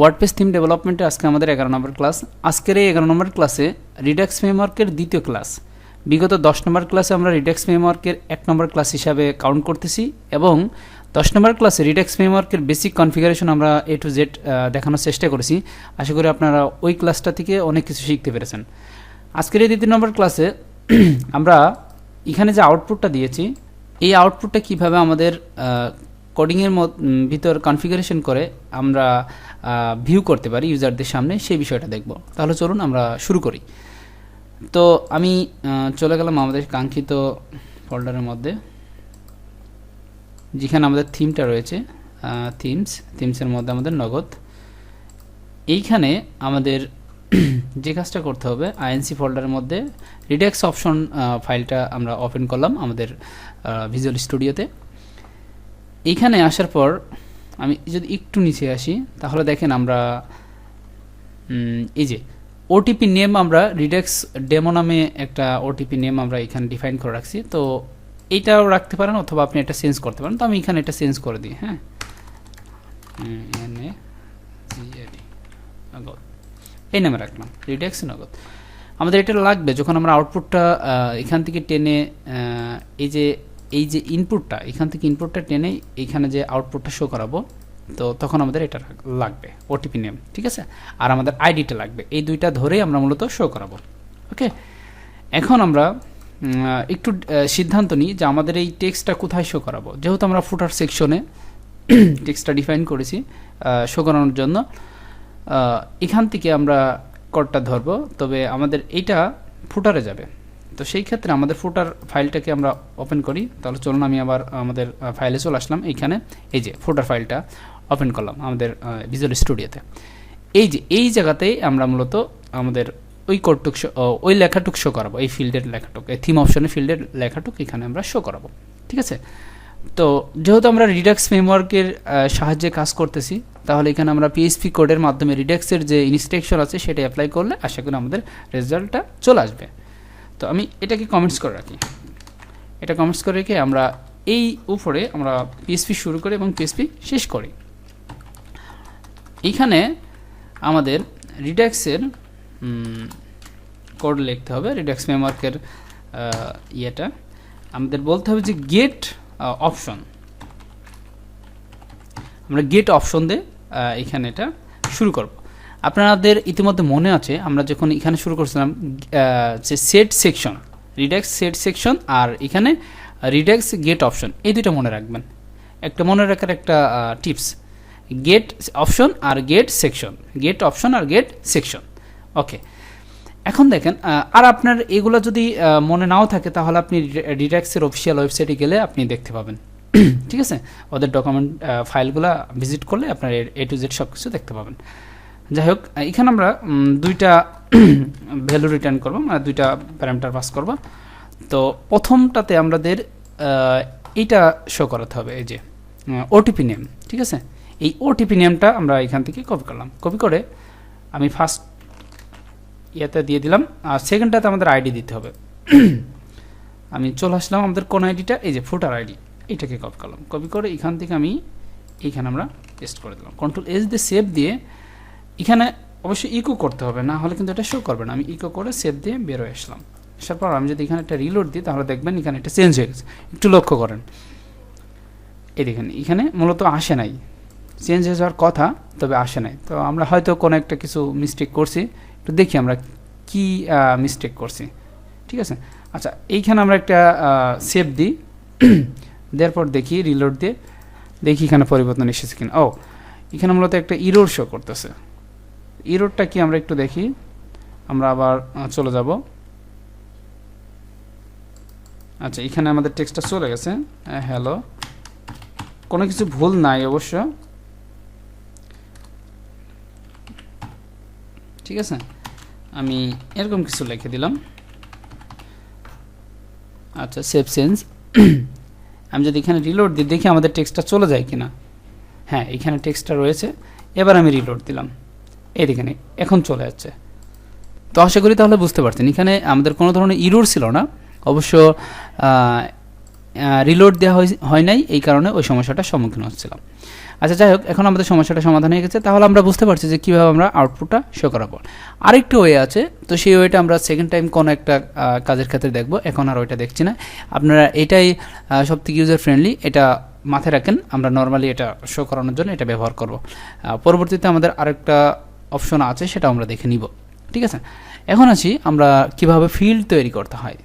WordPress theme ডেভেলপমেন্টে আজকে আমাদের এগারো নম্বর ক্লাস আজকের এই এগারো নম্বর ক্লাসে রিডাক্স ফ্রেমওয়ার্কের দ্বিতীয় ক্লাস বিগত দশ নম্বর ক্লাসে আমরা রিডাক্স ফ্রেমওয়ার্কের এক নম্বর ক্লাস হিসাবে কাউন্ট করতেছি এবং দশ নম্বর ক্লাসে রিডাক্স ফ্রেমওয়ার্কের বেসিক কনফিগারেশন আমরা এ টু জেড দেখানোর চেষ্টা করেছি। আশা করি আপনারা ওই ক্লাসটা থেকে অনেক কিছু শিখতে পেরেছেন। আজকের এই দ্বিতীয় নম্বর ক্লাসে আমরা এখানে যে আউটপুটটা দিয়েছি, এই আউটপুটটা কীভাবে আমাদের কোডিংয়ের ভিতর কনফিগারেশন করে আমরা ভিউ করতে পারি ইউজারদের সামনে, সেই বিষয়টা দেখব। তাহলে চলুন আমরা শুরু করি। তো আমি চলে গেলাম আমাদের কাঙ্ক্ষিত ফোল্ডারের মধ্যে, যেখানে আমাদের থিমটা রয়েছে থিমস থিমসের মধ্যে আমাদের নগদ। এইখানে আমাদের যে কাজটা করতে হবে আইএনসি ফোল্ডারের মধ্যে রিডেক্স অপশন ফাইলটা আমরা ওপেন করলাম আমাদের ভিজুয়াল স্টুডিওতে এইখানে আসার পর আমি যদি একটু নিচে আসি, তাহলে দেখেন আমরা এই যে ওটিপি নেম আমরা রিডেক্স ডেমো নামে একটা ওটিপি নেম আমরা এখানে ডিফাইন করে রাখছি। তো এইটাও রাখতে পারেন অথবা আপনি এটা চেঞ্জ করতে পারেন। তো আমি এখানে এটা চেঞ্জ করে দিই হ্যাঁ? এই নামে রাখলাম রিডেক্স নগদ। আমাদের এটা লাগবে যখন আমরা আউটপুটটা এখান থেকে টেনে এই যে এই যে ইনপুটটা এখান থেকে ইনপুটটা টেনে এইখানে যে আউটপুটটা শো করাবো, তো তখন আমাদের এটা লাগবে ওটিপি নেম ঠিক আছে? আর আমাদের আইডিটা লাগবে, এই দুইটা ধরেই আমরা মূলত শো করাবো ওকে এখন আমরা একটু সিদ্ধান্ত নিই যে আমাদের এই টেক্সটটা কোথায় শো করাবো। যেহেতু আমরা ফুটার সেকশনে টেক্সটটা ডিফাইন করেছি শো করানোর জন্য এখান থেকে আমরা কোডটা ধরবো, তবে আমাদের এইটা ফুটারে যাবে। তো সেই ক্ষেত্রে আমাদের ফুটার ফাইলটাকে আমরা ওপেন করি। তাহলে চলুন আমি আবার আমাদের ফাইলে চলে আসলাম। এইখানে এই যে ফুটার ফাইলটা ওপেন করলাম আমাদের ভিজুয়াল স্টুডিওতে এই যে, এই জায়গাতেই আমরা মূলত আমাদের ওই কোডটুক ওই লেখাটুক শো করাবো। এই ফিল্ডের লেখাটুক, এই থিম অপশনে ফিল্ডের লেখাটুক এখানে আমরা শো করাবো। ঠিক আছে? তো যেহেতু আমরা রিডাক্স ফ্রেমওয়ার্কের সাহায্যে কাজ করতেছি, তাহলে এখানে আমরা পিএইচপি কোডের মাধ্যমে রিডাক্সের যে ইনস্ট্রাকশন আছে সেটা অ্যাপ্লাই করলে আশা করি আমাদের রেজাল্টটা চলে আসবে। তো আমি এটাকে কমেন্টস করে রাখি। এটা কমেন্টস করে রেখে আমরা এই উপরে আমরা পিএসপি শুরু করি এবং পিএসপি শেষ করি। এইখানে আমাদের রিডাক্সের কোড লিখতে হবে। রিডাক্স ফ্রেমওয়ার্কের ইয়েটা। আমাদের বলতে হবে যে গেট অপশন আমরা গেট অপশন দিয়ে এখানে এটা শুরু করব। আপনাদের ইতিমধ্যে মনে আছে, আমরা যখন এখানে শুরু করছিলাম যে set section redux set section আর এখানে রিডাক্স গেট অপশন এই দুটো মনে রাখবেন। একটা মনে রাখার একটা টিপস গেট অপশন আর গেট সেকশন গেট অপশন আর গেট সেকশন ওকে এখন দেখেন আর আপনার এগুলো যদি মনে নাও থাকে, তাহলে আপনি রিডাক্সের অফিসিয়াল ওয়েবসাইটে গেলে আপনি দেখতে পাবেন। ঠিক আছে? ওদের ডকুমেন্ট ফাইলগুলো ভিজিট করলে আপনার এ টু জেড সব কিছু দেখতে পাবেন। যাই হোক এখানে আমরা দুইটা ভ্যালু রিটার্ন করব মানে দুইটা প্যারামিটার পাস করব। তো প্রথমটাতে আমাদের এইটা শো করাতে হবে, এই যে ওটিপি নেম ঠিক আছে? এই ওটিপি নেমটা আমরা এখান থেকে কপি করলাম। কপি করে আমি ফার্স্ট ইয়েতে দিয়ে দিলাম, আর সেকেন্ডটাতে আমাদের আইডি দিতে হবে। আমি চলে আসলাম আমাদের কোন আইডিটা এই যে ফুটার আইডি এটাকে কপি করলাম। কপি করে এখান থেকে আমি এইখানে আমরা পেস্ট করে দিলাম। কন্ট্রোল এস দিয়ে সেভ দিয়ে এখানে অবশ্যই ইকো করতে হবে, না হলে কিন্তু এটা শো করবে না। আমি ইকো করে সেভ দিয়ে বের হয়ে আসলাম। আসার পর আমি যদি এখানে একটা রিলোড দিই, তাহলে দেখবেন এখানে এটা চেঞ্জ হয়ে গেছে। একটু লক্ষ্য করেন। এই দেখেন, এখানে মূলত আসে নাই। চেঞ্জ হয়ে যাওয়ার কথা, তবে আসে নাই। তো আমরা হয়তো কোনো একটা কিছু মিস্টেক করছি। একটু দেখি আমরা কি মিস্টেক করছি। ঠিক আছে? আচ্ছা এইখানে আমরা একটা সেভ দিই। দেওয়ার পর দেখি রিলোড দিয়ে দেখি এখানে পরিবর্তন এসেছে কিনা। ও, এখানে মূলত একটা ইরোর শো করতেছে। ইরোরটা কি আমরা একটু দেখি? আমরা আবার চলে যাব। আচ্ছা এখানে আমাদের টেক্সটটা চলে গেছে। হ্যালো। কোনো কিছু ভুল নাই অবশ্য। ঠিক আছে? আমি এরকম কিছু লিখে দিলাম। আচ্ছা সেভ সেন্স আমি যদি এখানে রিলোড দিই দেখি আমাদের টেক্সটটা চলে যায় কিনা। হ্যাঁ এখানে টেক্সটটা রয়েছে। এবার আমি রিলোড দিলাম। এই দেখেন এখন চলে যাচ্ছে। তো আশা করি তাহলে বুঝতে পারছেন, এখানে আমাদের কোনো ধরনের ইরোর ছিল না। অবশ্য রিলোড দেওয়া হয়- হয় নাই, এই কারণে ওই সমস্যাটার সম্মুখীন হচ্ছিলাম। আচ্ছা যাই হোক, এখন আমাদের সমস্যাটা সমাধান হয়ে গেছে। তাহলে আমরা বুঝতে পারছি যে কীভাবে আমরা আউটপুটটা শো করাবো। আরেকটু ওয়ে আছে, তো সেই ওয়েটা আমরা সেকেন্ড টাইম কোনো একটা কাজের ক্ষেত্রে দেখব। এখন আর ওইটা দেখছি না। আপনারা এটাই সব থেকে ইউজার ফ্রেন্ডলি এটা মাথায় রাখেন। আমরা নর্মালি এটা শো করানোর জন্য এটা ব্যবহার করব। পরবর্তীতে আমাদের আরেকটা অপশন আছে, সেটা আমরা দেখে নিব। ঠিক আছে? এখন আছি আমরা কীভাবে ফিল্ড তৈরি করতে হয়।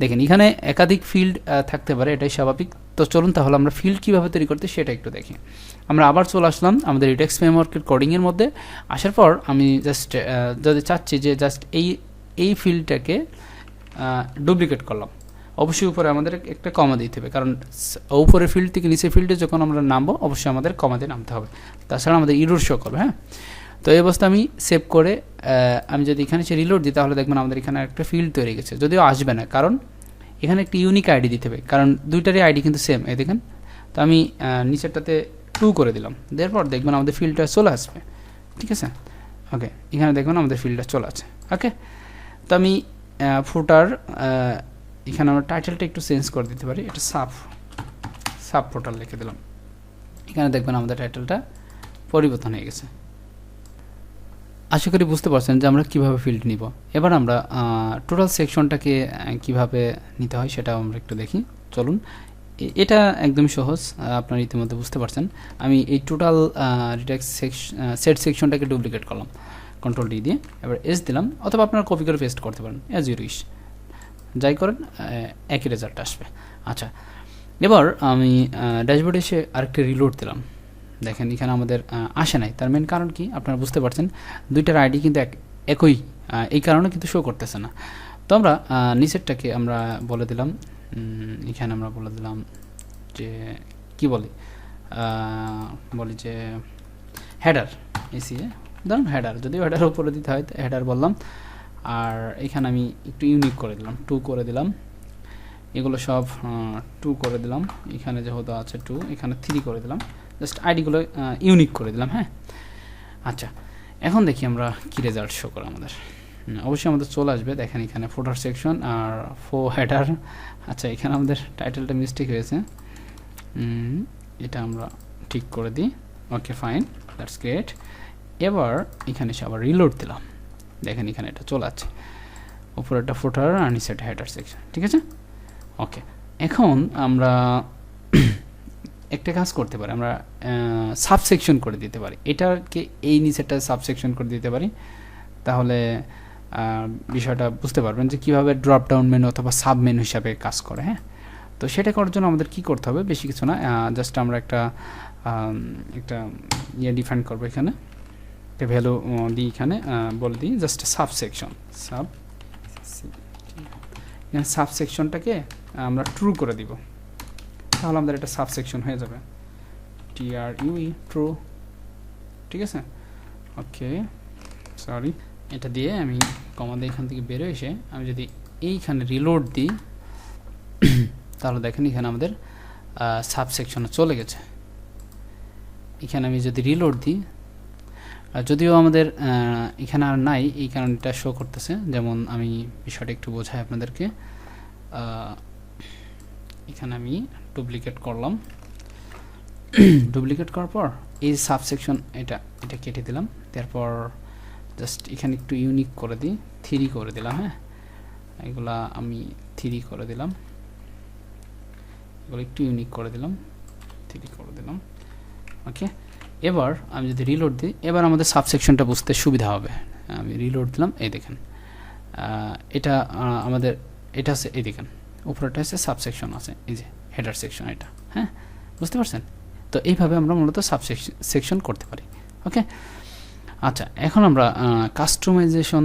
দেখেন, এখানে একাধিক ফিল্ড থাকতে পারে, এটাই স্বাভাবিক। তো চলুন তাহলে আমরা ফিল্ড কীভাবে তৈরি করতে, সেটা একটু দেখি। আমরা আবার চলে আসলাম আমাদের রিটেক্স ফ্রেমওয়ার্কের কোডিংয়ের মধ্যে। আসার পর আমি জাস্ট যদি চাচ্ছি যে জাস্ট এই এই ফিল্ডটাকে ডুপ্লিকেট করলাম। অবশ্যই উপরে আমাদের একটা কমা দিতে হবে, কারণ উপরের ফিল্ড থেকে নিচে ফিল্ডে যখন আমরা নামবো, অবশ্যই আমাদের কমা দিয়ে নামতে হবে। তাছাড়া আমাদের ইরোর শো করবে হ্যাঁ? তো এই অবস্থা আমি সেভ করে আমি যদি এখানে সে রিলোড দিই, তাহলে দেখবেন আমাদের এখানে একটা ফিল্ড তৈরি গেছে। যদিও আসবে না, কারণ এখানে একটি ইউনিক আইডি দিতে হবে, কারণ দুইটারই আইডি কিন্তু সেম এই দেখেন। তো আমি নিচেরটাতে টু করে দিলাম। দেওয়ার পর দেখবেন আমাদের ফিল্ডটা চলে আসবে, ঠিক আছে? ওকে এখানে দেখবেন আমাদের ফিল্ডটা চলে আছে ওকে তো আমি ফুটার এখানে আমরা টাইটেলটা একটু চেঞ্জ করে দিতে পারি, এটা সাব সাব ফুটার লিখে দিলাম। এখানে দেখবেন আমাদের টাইটেলটা পরিবর্তন হয়ে গেছে। আশা করি বুঝতে পারছেন যে আমরা কীভাবে ফিল্ড নিব। এবার আমরা টোটাল সেকশনটাকে কীভাবে নিতে হয় সেটা আমরা একটু দেখি। চলুন এটা একদম সহজ আপনারা ইতিমধ্যে বুঝতে পারছেন। আমি এই টোটাল রিটেক্স সেট সেকশনটাকে ডুপ্লিকেট করলাম কন্ট্রোল ডি দিয়ে। এবার এস দিলাম, অথবা আপনারা কপি করে পেস্ট করতে পারেন অ্যাজ ইউ উইশ যাই করেন একই রেজাল্ট আসবে। আচ্ছা এবার আমি ড্যাশবোর্ডে এসে আরেকটা রিলোড দিলাম। দেখেন, এখানে আমাদের আসে নাই। তার মেন কারণ কি? আপনারা বুঝতে পারছেন, দুইটার আইডি কিন্তু এক, একই এই কারণে কিন্তু শো করতেছে না। তো আমরা নিচেরটাকে আমরা বলে দিলাম এখানে আমরা বলে দিলাম যে, কি বলি? বলি যে হেডার এসি ধরুন হেডার যদিও হেডার উপরে দিতে হয় হেডার বললাম। আর এখানে আমি একটু ইউনিক করে দিলাম টু করে দিলাম। এগুলো সব টু করে দিলাম। এখানে যেহেতু আছে টু এখানে থ্রি করে দিলাম। জাস্ট আইডিগুলো ইউনিক করে দিলাম হ্যাঁ? আচ্ছা এখন দেখি আমরা কী রেজাল্ট শো করে আমাদের। অবশ্যই আমাদের চলে আসবে, দেখেন এখানে ফোটার সেকশন আর ফো হেডার আচ্ছা এখানে আমাদের টাইটেলটা মিস্টেক হয়েছে। এটা আমরা ঠিক করে দিই। ওকে ফাইন দ্যাটস গ্রেট এবার এখানে এসে আবার রিলোড দিলাম। দেখেন এখানে এটা চলে আছে উপরে একটা ফোটার আর নিচে একটা হেডার সেকশন ঠিক আছে? ওকে এখন আমরা একটা কাজ করতে পারি আমরা সাবসেকশন করে দিতে পারি। এটাকে এই নিচেরটা সাবসেকশন করে দিতে পারি। তাহলে বিষয়টা বুঝতে পারবেন যে কীভাবে ড্রপ ডাউন মেনু অথবা সাব মেনু হিসাবে কাজ করে হ্যাঁ? তো সেটা করার জন্য আমাদের কি করতে হবে? বেশি কিছু না। জাস্ট আমরা একটা একটা ইয়ে ডিফাইন করব এখানে। একটা ভ্যালু দিই এখানে। বলে দিই জাস্ট সাব সেকশন সাব এখানে সাব আমরা ট্রু করে দিব। তাহলে আমাদের একটা সাব সেকশন হয়ে যাবে। টি আর ইউই ট্রু ঠিক আছে? ওকে সরি এটা দিয়ে আমি কমাতে এখান থেকে বেরো এসে আমি যদি এইখানে রিলোড দিই, তাহলে দেখেন এখানে আমাদের সাব সেকশনে চলে গেছে। এখানে আমি যদি রিলোড দিই যদিও আমাদের এখানে আর নাই, এই কারণটা শো করতেছে। যেমন আমি বিষয়টা একটু বোঝাই আপনাদেরকে। এখানে আমি ডুপ্লিকেট করলাম। ডুপ্লিকেট করার পর এই সাবসেকশন এটা এটা কেটে দিলাম। তারপর জাস্ট এখানে একটু ইউনিক করে দিই। থ্রি করে দিলাম হ্যাঁ? এগুলা আমি থ্রি করে দিলাম। এগুলো একটু ইউনিক করে দিলাম। থ্রি করে দিলাম। ওকে এবার আমি যদি রিলোড দিই, এবার আমাদের সাবসেকশনটা বুঝতে সুবিধা হবে। আমি রিলোড দিলাম, এই দেখেন। এটা আমাদের, এটা আছে, এই দেখেন। উপরেটা আছে সাবসেকশন আছে। এই যে হেডার সেকশন এটা হ্যাঁ? বুঝতে পারছেন? তো এইভাবে আমরা মূলত সাবসেকশন সেকশন করতে পারি ওকে আচ্ছা এখন আমরা কাস্টমাইজেশন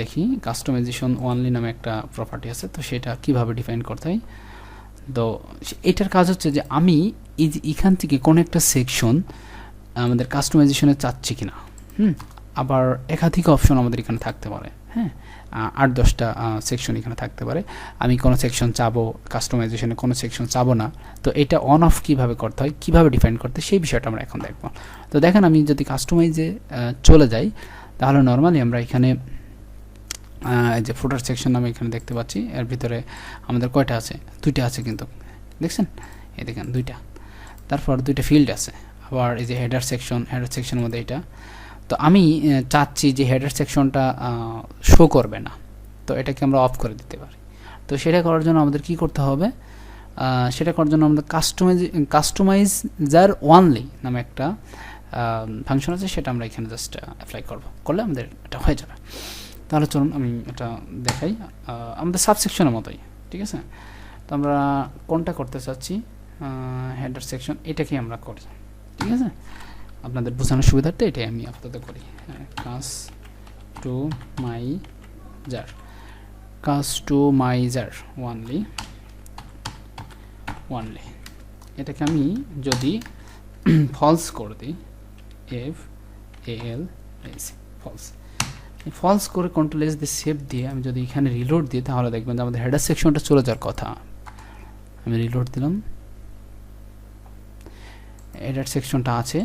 দেখি। কাস্টমাইজেশন ওয়ানলি নামে একটা প্রপার্টি আছে, তো সেটা কীভাবে ডিফাইন করতে হয়? তো এটার কাজ হচ্ছে যে আমি এই যে এখান থেকে কোনো একটা সেকশন আমাদের কাস্টমাইজেশনে চাচ্ছি কিনা, হুম? আবার একাধিক অপশন আমাদের এখানে থাকতে পারে। হ্যাঁ আট, দশটা সেকশন এখানে থাকতে পারে। আমি কোনো সেকশন চাবো কাস্টমাইজেশনে কোনো সেকশন চাবো না। তো এটা অন অফ কীভাবে করতে হয়, কীভাবে ডিফাইন করতে সেই বিষয়টা আমরা এখন দেখব। তো দেখেন আমি যদি কাস্টমাইজে চলে যাই, তাহলে নর্মালি আমরা এখানে যে ফুটার সেকশন আমি এখানে দেখতে পাচ্ছি। এর ভিতরে আমাদের কয়টা আছে? দুইটা আছে কিন্তু। দেখছেন? এই দেখেন, দুইটা। তারপর দুইটা ফিল্ড আছে। আবার এই যে হেডার সেকশন হেডার সেকশনের মধ্যে এটা। তো আমি চাচ্ছি যে হেডার সেকশনটা শো করবে না। তো এটাকে আমরা অফ করে দিতে পারি। তো সেটা করার জন্য আমাদের কি করতে হবে? সেটা করার জন্য আমাদের কাস্টমাইজ কাস্টমাইজার ওয়ানলি নামে একটা ফাংশন আছে। সেটা আমরা এখানে জাস্ট অ্যাপ্লাই করব। করলে আমাদের এটা হয়ে যাবে। তাহলে চলুন আমি এটা দেখাই। আমাদের সাবসেকশনের মতোই, ঠিক আছে? তো আমরা কোনটা করতে চাচ্ছি? হেডার সেকশন এটাকেই আমরা করি, ঠিক আছে? আপনাদের বোঝানোর সুবিধার্থে এটাই আমি আপাতত করি। কাজ টু মাই জার কাজ টু মাই জার ওয়ানলি ওয়ানলি এটাকে আমি যদি ফলস করে দিই F L S false false করে কন্ট্রোল এস দিয়ে সেভ দিয়ে আমি যদি এখানে রিলোড দিই, তাহলে দেখবেন যে আমাদের হেডার সেকশনটা চলে যাওয়ার কথা। আমি রিলোড দিলাম। হেডার সেকশনটা আছে।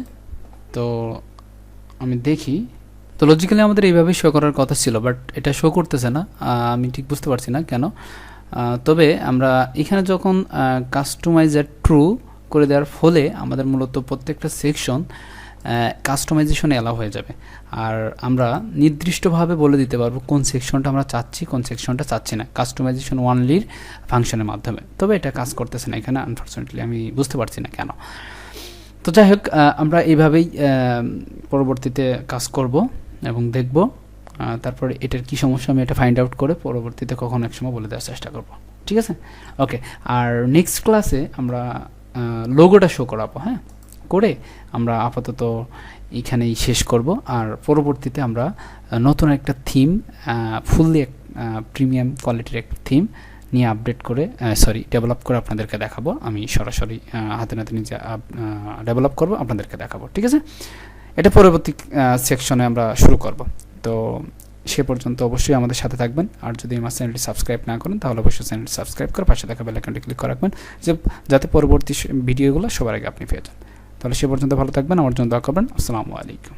তো আমি দেখি। তো লজিক্যালি আমাদের এইভাবে শো করার কথা ছিল বাট এটা শো করতেছে না। আমি ঠিক বুঝতে পারছি না কেন। তবে আমরা এখানে যখন কাস্টমাইজার ট্রু করে দেওয়ার ফলে আমাদের মূলত প্রত্যেকটা সেকশন কাস্টমাইজেশন এলাও হয়ে যাবে। আর আমরা নির্দিষ্টভাবে বলে দিতে পারব কোন সেকশনটা আমরা চাচ্ছি, কোন সেকশনটা চাচ্ছি না। কাস্টমাইজেশন ওয়ানলির ফাংশনের মাধ্যমে। তবে এটা কাজ করতেছে না এখানে আনফর্চুনেটলি আমি বুঝতে পারছি না কেন। তো যাই হোক আমরা এইভাবেই পরবর্তীতে কাজ করব এবং দেখব তারপরে এটার কি সমস্যা আমি এটা ফাইন্ড আউট করে পরবর্তীতে কখনো এক সময় বলে দেওয়ার চেষ্টা করব। ঠিক আছে? ওকে আর নেক্সট ক্লাসে আমরা লোগোটা শো করাবো হ্যাঁ? করে আমরা আপাতত এখানেই শেষ করব। আর পরবর্তীতে আমরা নতুন একটা থিম ফুললি প্রিমিয়াম কোয়ালিটির একটা থিম নিয়ে আপডেট করে সরি ডেভেলপ করে আপনাদেরকে দেখাবো। আমি সরাসরি হাতে নাতে নিজে ডেভেলপ করব, আপনাদেরকে দেখাবো, ঠিক আছে? এটা পরবর্তী সেকশনে আমরা শুরু করব। তো সে পর্যন্ত অবশ্যই আমাদের সাথে থাকবেন। আর যদি আমার চ্যানেলটি সাবস্ক্রাইব না করেন, তাহলে অবশ্যই চ্যানেলটি সাবস্ক্রাইব করে পাশে থাকা বেল আইকনটি ক্লিক করে রাখবেন, যে যাতে পরবর্তী ভিডিওগুলো সবার আগে আপনি পেয়ে যান। তাহলে সে পর্যন্ত ভালো থাকবেন, আমার জন্য দোয়া করবেন। আসসালামু আলাইকুম।